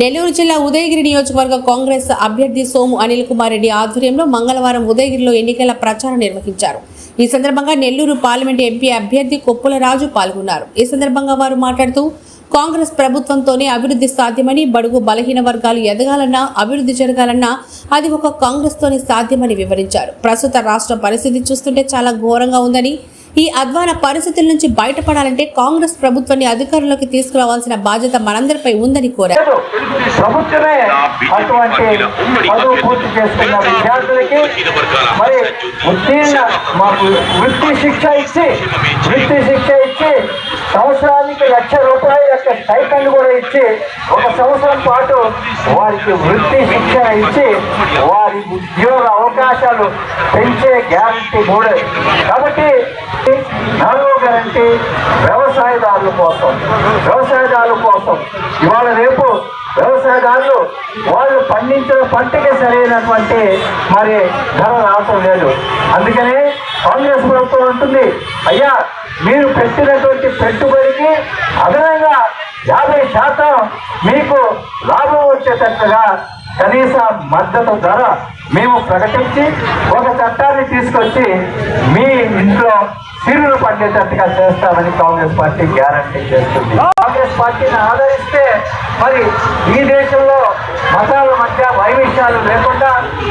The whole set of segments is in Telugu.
నెల్లూరు జిల్లా ఉదయగిరి నియోజకవర్గ కాంగ్రెస్ అభ్యర్థి సోము అనిల్ కుమార్ రెడ్డి ఆధ్వర్యంలో మంగళవారం ఉదయగిరిలో ఎన్నికల ప్రచారం నిర్వహించారు. ఈ సందర్భంగా నెల్లూరు పార్లమెంట్ ఎంపీ అభ్యర్థి కొప్పుల రాజు పాల్గొన్నారు. ఈ సందర్భంగా వారు మాట్లాడుతూ కాంగ్రెస్ ప్రభుత్వంతోనే అభివృద్ధి సాధ్యమని బడుగు బలహీన వర్గాలు ఎదగాలన్నా అభివృద్ధి జరగాలన్నా అది ఒక కాంగ్రెస్తోనే సాధ్యమని వివరించారు. ప్రస్తుత రాష్ట్ర పరిస్థితి చూస్తుంటే చాలా ఘోరంగా ఉందని ఈ అధ్వాన పరిస్థితుల నుంచి బయటపడాలంటే కాంగ్రెస్ ప్రభుత్వాన్ని అధికారంలోకి తీసుకురావాల్సిన బాధ్యత మనందరిపై ఉందని కోరారు. ప్రభుత్వమే అటువంటి పూర్తి విద్యార్థులకి మరి వృత్తి శిక్ష వృత్తి శిక్ష సంవత్సరానికి లక్ష రూపాయల యొక్క స్టైకండ్ కూడా ఇచ్చి ఒక సంవత్సరం పాటు వారికి వృత్తి శిక్షణ ఇచ్చి వారి ఉద్యోగ అవకాశాలు పెంచే గ్యారంటీ కూడా ఒకటి నాలుగో గ్యారంటీ వ్యవసాయదారుల కోసం వ్యవసాయదారుల కోసం. ఇవాళ రేపు వ్యవసాయదారులు వాళ్ళు పండించిన పంటకి సరైనటువంటి మరి ధర రావటం లేదు. అందుకనే కాంగ్రెస్ ప్రభుత్వం ఉంటుంది అయ్యా మీరు పెట్టినటువంటి పెట్టుబడికి అదనంగా యాభై శాతం మీకు లాభం వచ్చేటట్టుగా కనీస మద్దతు ధర మేము ప్రకటించి ఒక చట్టాన్ని తీసుకొచ్చి మీ ఇంట్లో సిరులు పండేటట్టుగా చేస్తామని కాంగ్రెస్ పార్టీ గ్యారంటీ చేస్తుంది. కాంగ్రెస్ పార్టీని ఆదరిస్తే మరి ఈ దేశంలో మతాల మధ్య వైవిధ్యాలు లేకుండా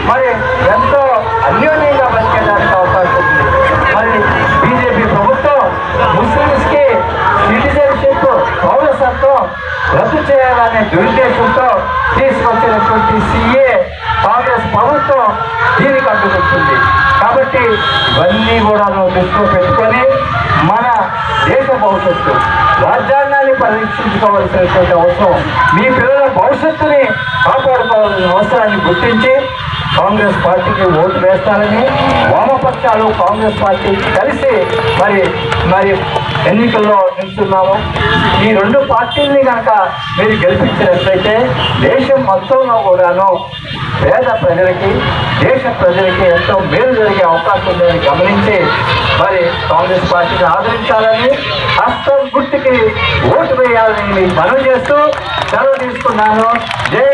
మరి ఎంతో అన్యోన్యంగా బతికేదానికి అవకాశం ఉంది. మరి బీజేపీ ప్రభుత్వం ముస్లిమ్స్కి సిటిజన్షిప్ పౌరసత్వం రద్దు చేయాలనే దురుద్దేశంతో తీసుకొచ్చినటువంటి సిఏ కాంగ్రెస్ ప్రభుత్వం దీనికి అడ్డుకొచ్చింది కాబట్టి ఇవన్నీ కూడా దృష్టిలో పెట్టుకొని మన దేశ భవిష్యత్తు రాజ్యాంగాన్ని పరిరక్షించుకోవాల్సినటువంటి అవసరం మీ పిల్లల భవిష్యత్తుని కాపాడుకోవాల్సిన అవసరాన్ని గుర్తించి కాంగ్రెస్ పార్టీకి ఓటు వేస్తారని వామపక్షాలు కాంగ్రెస్ పార్టీ కలిసి మరి మరి ఎన్నికల్లో నిలుస్తున్నాము. ఈ రెండు పార్టీల్ని కనుక మీరు గెలిపించినట్లయితే దేశం మొత్తంలో కూడాను పేద ప్రజలకి దేశ ప్రజలకి ఎంతో మేలు జరిగే అవకాశం ఉందని గమనించి మరి కాంగ్రెస్ పార్టీని ఆదరించాలని హస్తం గుర్తుకి ఓటు వేయాలని మీకు మనవి చేస్తూ సెలవు తీసుకున్నాను. జై